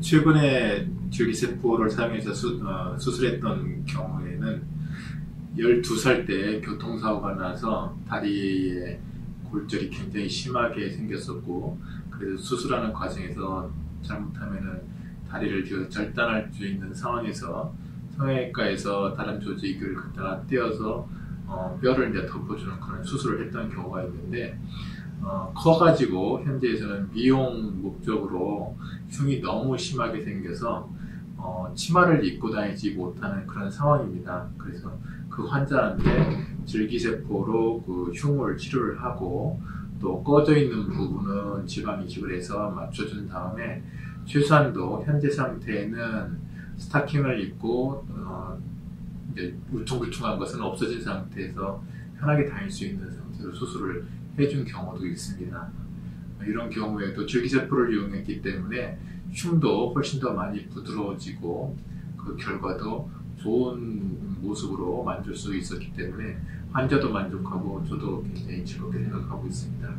최근에 줄기세포를 사용해서 수, 어, 수술했던 경우에는 12살 때 교통사고가 나서 다리에 골절이 굉장히 심하게 생겼었고 그래서 수술하는 과정에서 잘못하면은 다리를 절단할 수 있는 상황에서 성형외과에서 다른 조직을 갖다가 떼어서 어, 뼈를 이제 덮어주는 그런 수술을 했던 경우가 있는데 어, 커가지고 현재에서는 미용 목적으로 흉이 너무 심하게 생겨서 어, 치마를 입고 다니지 못하는 그런 상황입니다. 그래서 그 환자한테 줄기세포로 그 흉을 치료를 하고 또 꺼져 있는 부분은 지방 이식을 해서 맞춰준 다음에 최소한도 현재 상태에는 스타킹을 입고 어, 이제 울퉁불퉁한 것은 없어진 상태에서 편하게 다닐 수 있는 상태로 수술을 해준 경우도 있습니다. 이런 경우에도 줄기세포를 이용했기 때문에 흉도 훨씬 더 많이 부드러워지고 그 결과도 좋은 모습으로 만들 수 있었기 때문에 환자도 만족하고 저도 굉장히 즐겁게 생각하고 있습니다.